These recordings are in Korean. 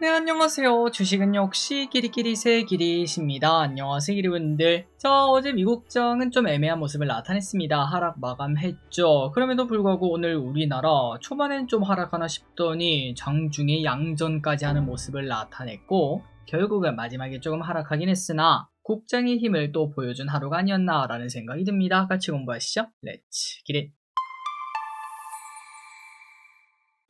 네, 안녕하세요. 주식은 역시 끼리끼리 새 끼리십니다. 안녕하세요, 기리분들. 자, 어제 미국장은 좀 애매한 모습을 나타냈습니다. 하락 마감했죠. 그럼에도 불구하고 오늘 우리나라 초반엔 좀 하락하나 싶더니 장중에 양전까지 하는 모습을 나타냈고, 결국은 마지막에 조금 하락하긴 했으나, 국장의 힘을 또 보여준 하루가 아니었나라는 생각이 듭니다. 같이 공부하시죠. 렛츠 기릿.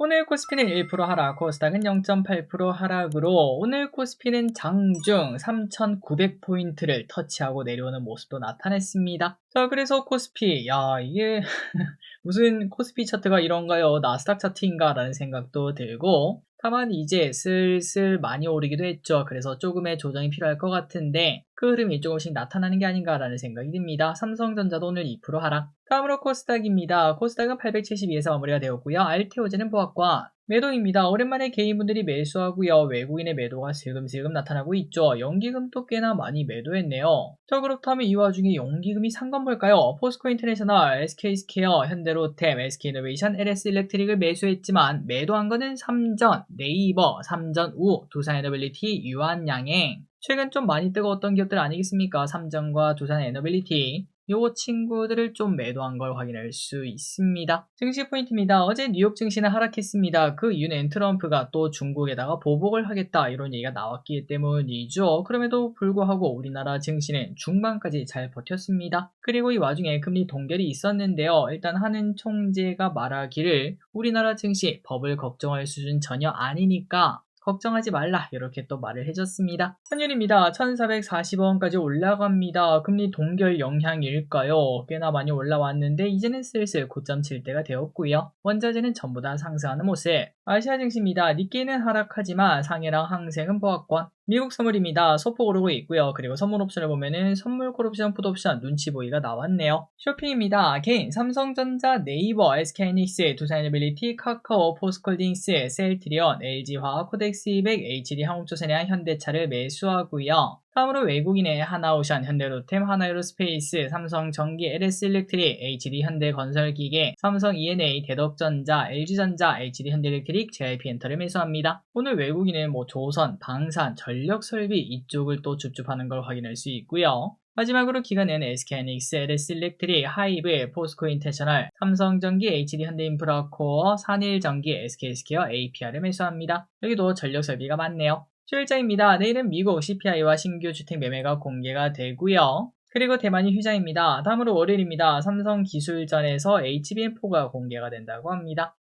오늘 코스피는 1% 하락, 코스닥은 0.8% 하락으로 오늘 코스피는 장중 3,900포인트를 터치하고 내려오는 모습도 나타냈습니다. 자, 그래서 코스피, 야, 이게 무슨 코스피 차트가 이런가요? 나스닥 차트인가? 라는 생각도 들고 다만 이제 슬슬 많이 오르기도 했죠. 그래서 조금의 조정이 필요할 것 같은데 그 흐름이 조금씩 나타나는 게 아닌가라는 생각이 듭니다. 삼성전자도 오늘 2% 하락. 다음으로 코스닥입니다. 코스닥은 872에서 마무리가 되었고요. 알테오제는 보합과 매도입니다. 오랜만에 개인분들이 매수하고요. 외국인의 매도가 슬금슬금 나타나고 있죠. 연기금도 꽤나 많이 매도했네요. 자 그렇다면 이 와중에 연기금이 산건 뭘까요? 포스코 인터내셔널, SK스퀘어, 현대로템, SK이노베이션, LS일렉트릭을 매수했지만 매도한 거는 삼전, 네이버, 삼전우, 두산에너빌리티, 유한양행 최근 좀 많이 뜨거웠던 기업들 아니겠습니까? 삼전과 두산에너빌리티 요 친구들을 좀 매도한 걸 확인할 수 있습니다. 증시 포인트입니다. 어제 뉴욕 증시는 하락했습니다. 그 이유는 트럼프가 또 중국에다가 보복을 하겠다 이런 얘기가 나왔기 때문이죠. 그럼에도 불구하고 우리나라 증시는 중반까지 잘 버텼습니다. 그리고 이 와중에 금리 동결이 있었는데요. 일단 하는 총재가 말하기를 우리나라 증시 법을 걱정할 수준 전혀 아니니까 걱정하지 말라 이렇게 또 말을 해줬습니다. 환율입니다. 1440원까지 올라갑니다. 금리 동결 영향일까요? 꽤나 많이 올라왔는데 이제는 슬슬 고점 칠 때가 되었고요. 원자재는 전부 다 상승하는 모습. 아시아 증시입니다. 니케이는 하락하지만 상해랑 항생은 보합권. 미국 선물입니다. 소폭 오르고 있고요. 그리고 선물 옵션을 보면은 선물 콜 옵션, 풋옵션 눈치 보기가 나왔네요. 쇼핑입니다. 개인, 삼성전자, 네이버, SK이닉스, 두산에너빌리티, 카카오, 포스콜딩스, 셀트리온, LG화학, 코덱스 200, HD 한국조선해양, 현대차를 매수하고요. 다음으로 외국인의 하나오션, 현대로템, 하나에로스페이스, 삼성전기, LS일렉트릭, HD 현대건설기계, 삼성 E&A, 대덕전자, LG전자, HD 현대일렉트릭, JIP엔터를 매수합니다. 오늘 외국인은 뭐 조선, 방산, 전력설비 이쪽을 또 줍줍하는 걸 확인할 수 있고요. 마지막으로 기간은 SK하이닉스, LS일렉트릭, 하이브, 포스코 인터셔널, 삼성전기, HD 현대인프라코어, 산일전기, SK스퀘어, APR을 매수합니다. 여기도 전력설비가 많네요. 수요일자입니다. 내일은 미국 CPI와 신규 주택 매매가 공개가 되고요. 그리고 대만이 휴장입니다. 다음으로 월요일입니다. 삼성 기술전에서 HBM4가 공개가 된다고 합니다.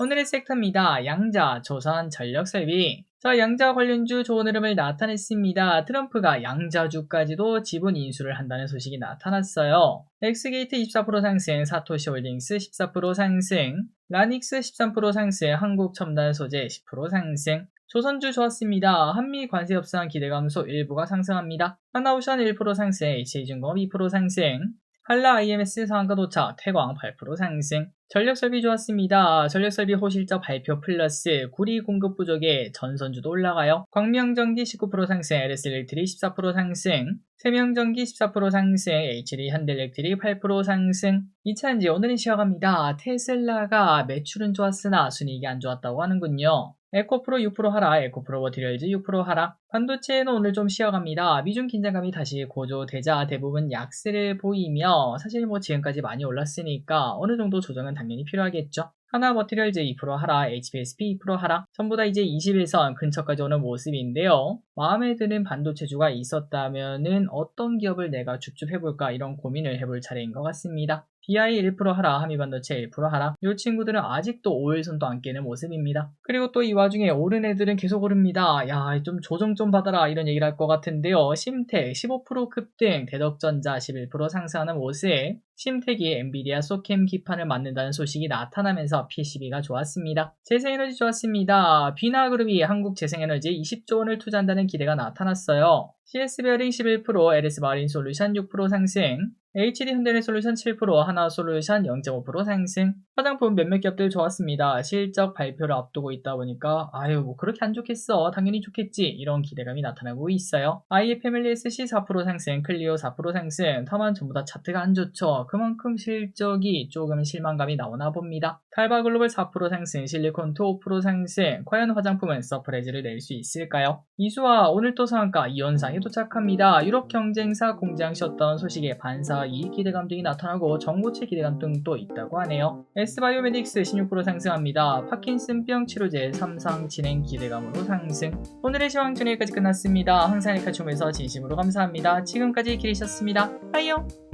오늘의 섹터입니다. 양자, 조선, 전력설비. 자, 양자 관련주 좋은 흐름을 나타냈습니다. 트럼프가 양자주까지도 지분 인수를 한다는 소식이 나타났어요. 엑스게이트 24% 상승, 사토시 홀딩스 14% 상승, 라닉스 13% 상승, 한국첨단 소재 10% 상승, 조선주 좋았습니다. 한미 관세 협상 기대 감소 일부가 상승합니다. 하나오션 1% 상승, HA중공업 2% 상승, 한라 IMS 상한가 도착, 태광 8% 상승. 전력설비 좋았습니다. 전력설비 호실적 발표 플러스 구리 공급 부족에 전선주도 올라가요. 광명전기 19% 상승, LS일렉트릭 14% 상승, 세명전기 14% 상승, HD 현대일렉트릭 8% 상승. 2차인지 오늘은 쉬어갑니다. 테슬라가 매출은 좋았으나 순이익이 안 좋았다고 하는군요. 에코프로 6% 하락, 에코프로 버티리얼즈 6% 하락. 반도체는 오늘 좀 쉬어갑니다. 미중 긴장감이 다시 고조되자 대부분 약세를 보이며 사실 뭐 지금까지 많이 올랐으니까 어느 정도 조정은 당연히 필요하겠죠. 하나 머티리얼즈 2% 하락, HPSP 2% 하락, 전부 다 이제 21선 근처까지 오는 모습인데요. 마음에 드는 반도체주가 있었다면은 어떤 기업을 내가 줍줍 해볼까 이런 고민을 해볼 차례인 것 같습니다. BI 1% 하라, 하미반도체 1% 하라. 이 친구들은 아직도 5일선도 안 깨는 모습입니다. 그리고 또 이 와중에 오른 애들은 계속 오릅니다. 야, 좀 조정 좀 받아라 이런 얘기를 할 것 같은데요. 심텍 15% 급등, 대덕전자 11% 상승하는 모습. 심텍이 엔비디아 소캠 기판을 만든다는 소식이 나타나면서 PCB가 좋았습니다. 재생에너지 좋았습니다. 비나그룹이 한국재생에너지에 20조 원을 투자한다는 기대가 나타났어요. CS베어링 11%, LS마린 솔루션 6% 상승, HD 현대레솔루션 7%, 하나 솔루션 0.5% 상승. 화장품 몇몇 기업들 좋았습니다. 실적 발표를 앞두고 있다 보니까 아유 뭐 그렇게 안 좋겠어. 당연히 좋겠지. 이런 기대감이 나타나고 있어요. 아이의 패밀리 SC 4% 상승, 클리오 4% 상승. 다만 전부 다 차트가 안 좋죠. 그만큼 실적이 조금 실망감이 나오나 봅니다. 탈바글로벌 4% 상승, 실리콘2 5% 상승, 과연 화장품은 서프라이즈를 낼 수 있을까요? 이수와 오늘 또 상한가 이온상이 도착합니다. 유럽 경쟁사 공장 셧다운 소식에 반사 이익 기대감 등이 나타나고 정보체 기대감 등도 있다고 하네요. S바이오메딕스 16% 상승합니다. 파킨슨병 치료제 삼상 진행 기대감으로 상승. 오늘의 시황전 여기까지 끝났습니다. 항상 이카춤에서 진심으로 감사합니다. 지금까지 기리셨습니다. 빠이요!